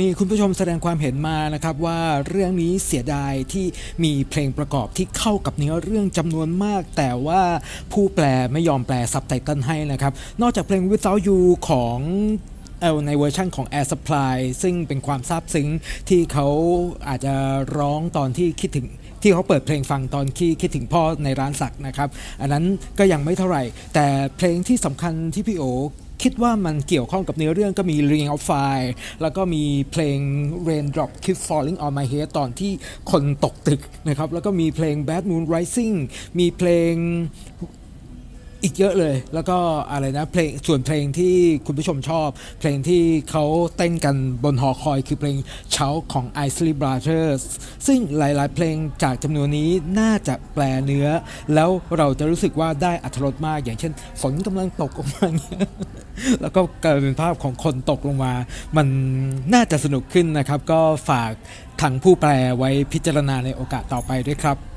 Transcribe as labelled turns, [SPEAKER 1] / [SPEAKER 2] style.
[SPEAKER 1] มีคุณผู้ชมแสดงความเห็นมานะครับว่าเรื่องนี้เสียดายที่มีเพลงประกอบที่เข้ากับเนื้อเรื่องจำนวนมาก แต่ว่าผู้แปลไม่ยอมแปลซับไตเติลให้นะครับ นอกจากเพลง Without You ของเอ่อในเวอร์ชั่นของ Air Supply ซึ่งเป็นความซาบซึ้งที่เขาอาจจะร้องตอนที่คิดถึงที่เขาเปิดเพลงฟังตอนที่คิดถึงพ่อในร้านสักนะครับ อันนั้นก็ยังไม่เท่าไหร่ แต่เพลงที่สำคัญที่พี่โอ คิดว่ามันเกี่ยวข้องกับเนื้อเรื่องก็มี Ring of Fire แล้วก็มีเพลง Raindrop Keep Falling on My Head ตอนที่คนตกตึกนะครับ แล้วก็มีเพลง Bad Moon Rising มีเพลง อีกเยอะเลย แล้วก็อะไรนะเพลงส่วนเพลงที่คุณผู้ชมชอบ เพลงที่เขาเต้นกันบนหอคอยคือเพลงเช้าของ i s l e y Brothers ซึ่งหลายๆ เพลงจากจำนวนนี้น่าจะแปลเนื้อ แล้วเราจะรู้สึกว่าได้อัธรสมาก อย่างเช่นฝนกำลังตกลงมาเนี่ยแล้วก็กลายเป็นภาพของคนตกลงมา มันน่าจะสนุกขึ้นนะครับ ก็ฝากทางผู้แปลไว้พิจารณาในโอกาสต่อไปด้วยครับ